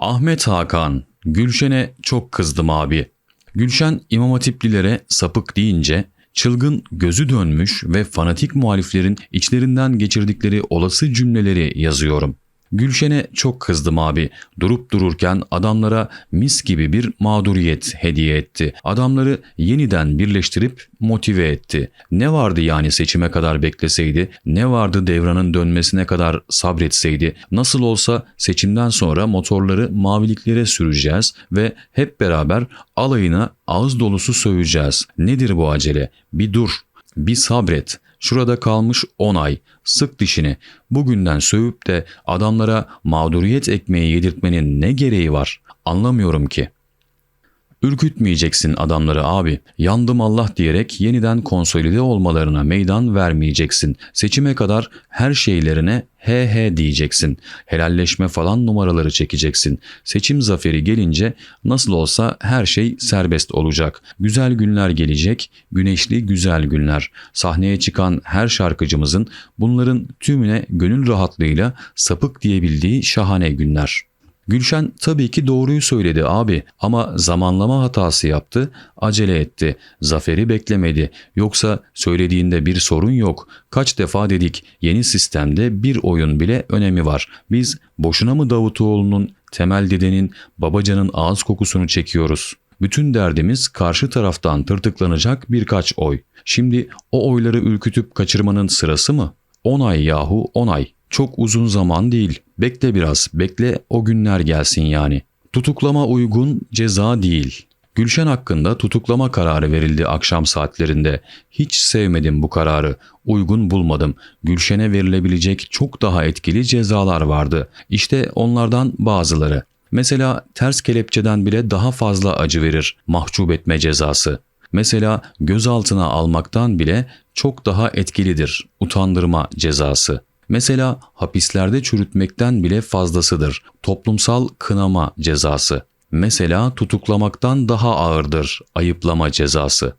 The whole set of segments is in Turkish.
Ahmet Hakan, Gülşen'e çok kızdım abi. Gülşen İmam Hatiplilere sapık deyince çılgın gözü dönmüş ve fanatik muhaliflerin içlerinden geçirdikleri olası cümleleri yazıyorum. Gülşen'e çok kızdım abi. Durup dururken adamlara mis gibi bir mağduriyet hediye etti. Adamları yeniden birleştirip motive etti. Ne vardı yani seçime kadar bekleseydi? Ne vardı devranın dönmesine kadar sabretseydi? Nasıl olsa seçimden sonra motorları maviliklere süreceğiz ve hep beraber alayına ağız dolusu söveceğiz. Nedir bu acele? Bir dur, bir sabret. Şurada kalmış 10 ay. Sık dişini. Bugünden sövüp de adamlara mağduriyet ekmeği yedirtmenin ne gereği var? Anlamıyorum ki. Ürkütmeyeceksin adamları abi. Yandım Allah diyerek yeniden konsolide olmalarına meydan vermeyeceksin. Seçime kadar her şeylerine he he diyeceksin. Helalleşme falan numaraları çekeceksin. Seçim zaferi gelince nasıl olsa her şey serbest olacak. Güzel günler gelecek, güneşli güzel günler. Sahneye çıkan her şarkıcımızın bunların tümüne gönül rahatlığıyla sapık diyebildiği şahane günler.'' Gülşen tabii ki doğruyu söyledi abi ama zamanlama hatası yaptı, acele etti, zaferi beklemedi. Yoksa söylediğinde bir sorun yok. Kaç defa dedik yeni sistemde bir oyun bile önemi var. Biz boşuna mı Davutoğlu'nun, Temel Dede'nin, Babacan'ın ağız kokusunu çekiyoruz? Bütün derdimiz karşı taraftan tırtıklanacak birkaç oy. Şimdi o oyları ürkütüp kaçırmanın sırası mı? 10 ay yahu 10 ay. Çok uzun zaman değil. Bekle biraz, bekle o günler gelsin yani. Tutuklama uygun, ceza değil. Gülşen hakkında tutuklama kararı verildi akşam saatlerinde. Hiç sevmedim bu kararı. Uygun bulmadım. Gülşen'e verilebilecek çok daha etkili cezalar vardı. İşte onlardan bazıları. Mesela ters kelepçeden bile daha fazla acı verir mahcup etme cezası. Mesela gözaltına almaktan bile çok daha etkilidir utandırma cezası. Mesela hapislerde çürütmekten bile fazlasıdır toplumsal kınama cezası. Mesela tutuklamaktan daha ağırdır ayıplama cezası.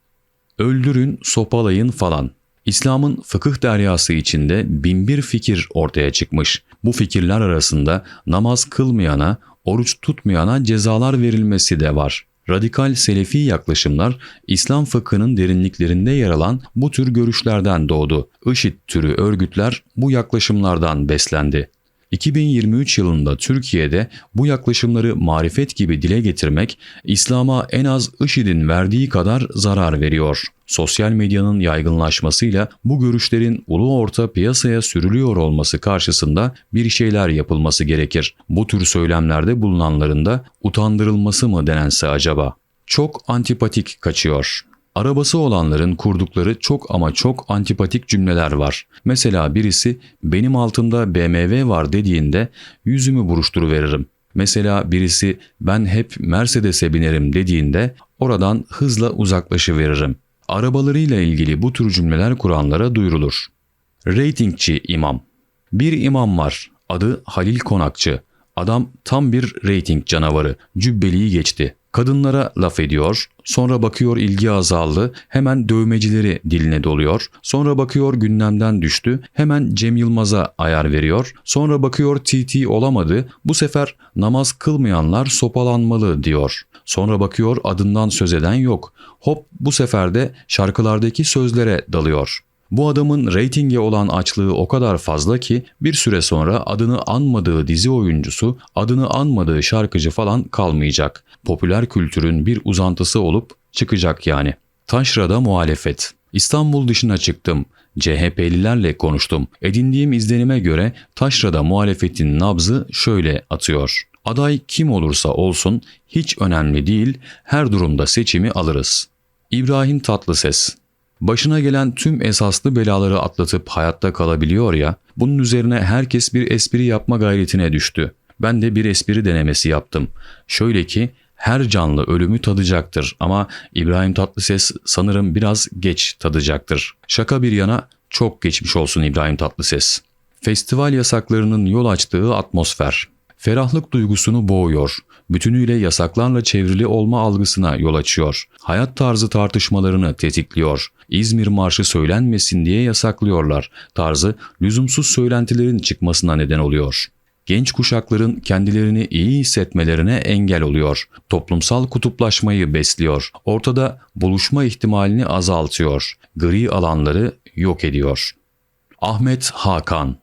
Öldürün, sopalayın falan. İslam'ın fıkıh deryası içinde binbir fikir ortaya çıkmış. Bu fikirler arasında namaz kılmayana, oruç tutmayana cezalar verilmesi de var. Radikal Selefi yaklaşımlar İslam fıkhının derinliklerinde yer alan bu tür görüşlerden doğdu. IŞİD türü örgütler bu yaklaşımlardan beslendi. 2023 yılında Türkiye'de bu yaklaşımları marifet gibi dile getirmek İslam'a en az IŞİD'in verdiği kadar zarar veriyor. Sosyal medyanın yaygınlaşmasıyla bu görüşlerin ulu orta piyasaya sürülüyor olması karşısında bir şeyler yapılması gerekir. Bu tür söylemlerde bulunanların da utandırılması mı denense acaba? Çok antipatik kaçıyor. Arabası olanların kurdukları çok ama çok antipatik cümleler var. Mesela birisi benim altımda BMW var dediğinde yüzümü buruşturuveririm. Mesela birisi ben hep Mercedes'e binerim dediğinde oradan hızla uzaklaşıveririm. Arabalarıyla ilgili bu tür cümleler kuranlara duyurulur. Ratingçi imam Bir imam var. Adı Halil Konakçı. Adam tam bir rating canavarı. Cübbeliği geçti. Kadınlara laf ediyor, sonra bakıyor ilgi azaldı, hemen dövmecileri diline doluyor, sonra bakıyor gündemden düştü, hemen Cem Yılmaz'a ayar veriyor, sonra bakıyor TT olamadı, bu sefer namaz kılmayanlar sopalanmalı diyor. Sonra bakıyor adından söz eden yok. Hop bu sefer de şarkılardaki sözlere dalıyor. Bu adamın reytinge olan açlığı o kadar fazla ki bir süre sonra adını anmadığı dizi oyuncusu, adını anmadığı şarkıcı falan kalmayacak. Popüler kültürün bir uzantısı olup çıkacak yani. Taşra'da muhalefet. İstanbul dışına çıktım. CHP'lilerle konuştum. Edindiğim izlenime göre Taşra'da muhalefetin nabzı şöyle atıyor. Aday kim olursa olsun hiç önemli değil, her durumda seçimi alırız. İbrahim Tatlıses Başına gelen tüm esaslı belaları atlatıp hayatta kalabiliyor ya, bunun üzerine herkes bir espri yapma gayretine düştü. Ben de bir espri denemesi yaptım. Şöyle ki, her canlı ölümü tadacaktır ama İbrahim Tatlıses sanırım biraz geç tadacaktır. Şaka bir yana çok geçmiş olsun İbrahim Tatlıses. Festival yasaklarının yol açtığı atmosfer. Ferahlık duygusunu boğuyor bütünüyle yasaklarla çevrili olma algısına yol açıyor. Hayat tarzı tartışmalarını tetikliyor. İzmir Marşı söylenmesin diye yasaklıyorlar. Tarzı lüzumsuz söylentilerin çıkmasına neden oluyor. Genç kuşakların kendilerini iyi hissetmelerine engel oluyor. Toplumsal kutuplaşmayı besliyor. Ortada buluşma ihtimalini azaltıyor. Gri alanları yok ediyor. Ahmet Hakan